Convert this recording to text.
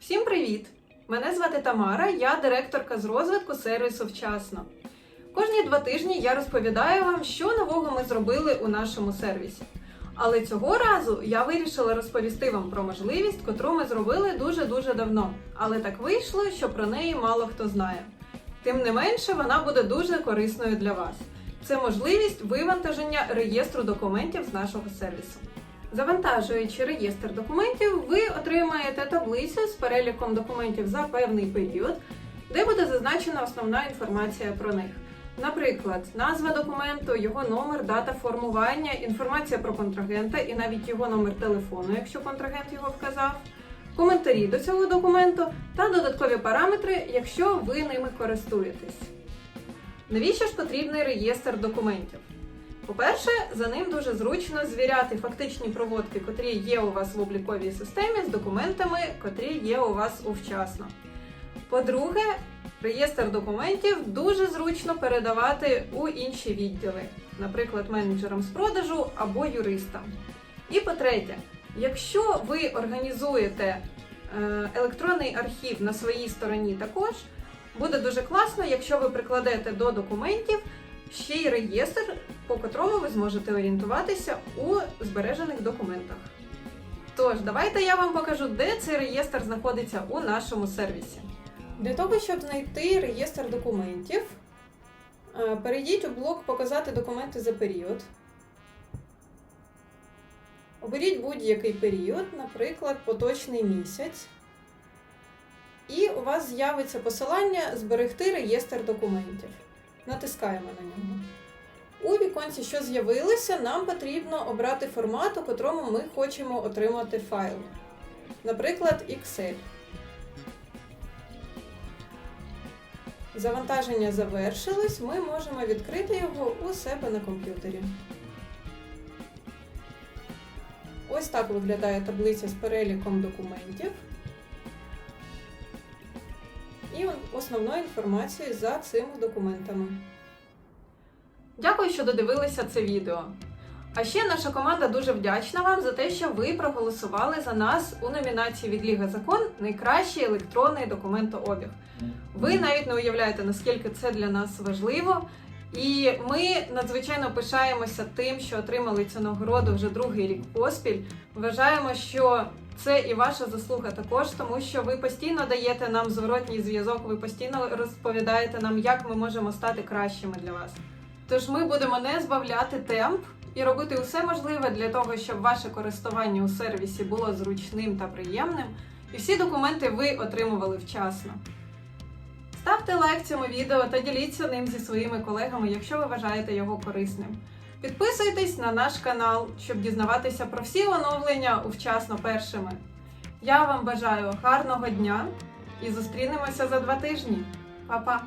Всім привіт! Мене звати Тамара, я директорка з розвитку сервісу вчасно. Кожні два тижні я розповідаю вам, що нового ми зробили у нашому сервісі. Але цього разу я вирішила розповісти вам про можливість, котру ми зробили дуже-дуже давно. Але так вийшло, що про неї мало хто знає. Тим не менше, вона буде дуже корисною для вас. Це можливість вивантаження реєстру документів з нашого сервісу. Завантажуючи реєстр документів, ви отримаєте таблицю з переліком документів за певний період, де буде зазначена основна інформація про них. Наприклад, назва документу, його номер, дата формування, інформація про контрагента і навіть його номер телефону, якщо контрагент його вказав, коментарі до цього документу та додаткові параметри, якщо ви ними користуєтесь. Навіщо ж потрібний реєстр документів? По-перше, за ним дуже зручно звіряти фактичні проводки, котрі є у вас в обліковій системі, з документами, котрі є у вас у вчасно. По-друге, реєстр документів дуже зручно передавати у інші відділи, наприклад, менеджерам з продажу або юристам. І по-третє, якщо ви організуєте е, електронний архів на своїй стороні також, буде дуже класно, якщо ви прикладете до документів ще й реєстр, по котрому ви зможете орієнтуватися у збережених документах. Тож, давайте я вам покажу, де цей реєстр знаходиться у нашому сервісі. Для того, щоб знайти реєстр документів, е, перейдіть у блок Показати документи за період. Оберіть будь-який період, наприклад, поточний місяць. І у вас з'явиться посилання Зберегти реєстр документів. Натискаємо на нього. У віконці, що з'явилося, нам потрібно обрати формат, у котрому ми хочемо отримати файл. Наприклад, Excel. Завантаження завершилось, ми можемо відкрити його у себе на комп'ютері. Ось так виглядає таблиця з переліком документів і основною інформацією за цими документами. Дякую, що додивилися це відео. А ще наша команда дуже вдячна вам за те, що ви проголосували за нас у номінації від Ліга Закон Найкращий електронний документообіг. Ви навіть не уявляєте, наскільки це для нас важливо. І ми надзвичайно пишаємося тим, що отримали цю нагороду вже другий рік поспіль. Вважаємо, що це і ваша заслуга також, тому що ви постійно даєте нам зворотній зв'язок, ви постійно розповідаєте нам, як ми можемо стати кращими для вас. Тож ми будемо не збавляти темп і робити усе можливе для того, щоб ваше користування у сервісі було зручним та приємним, і всі документи ви отримували вчасно. Ставте лайк цьому відео та діліться ним зі своїми колегами, якщо ви вважаєте його корисним. Підписуйтесь на наш канал, щоб дізнаватися про всі оновлення у вчасно першими. Я вам бажаю гарного дня і зустрінемося за два тижні. Па-па!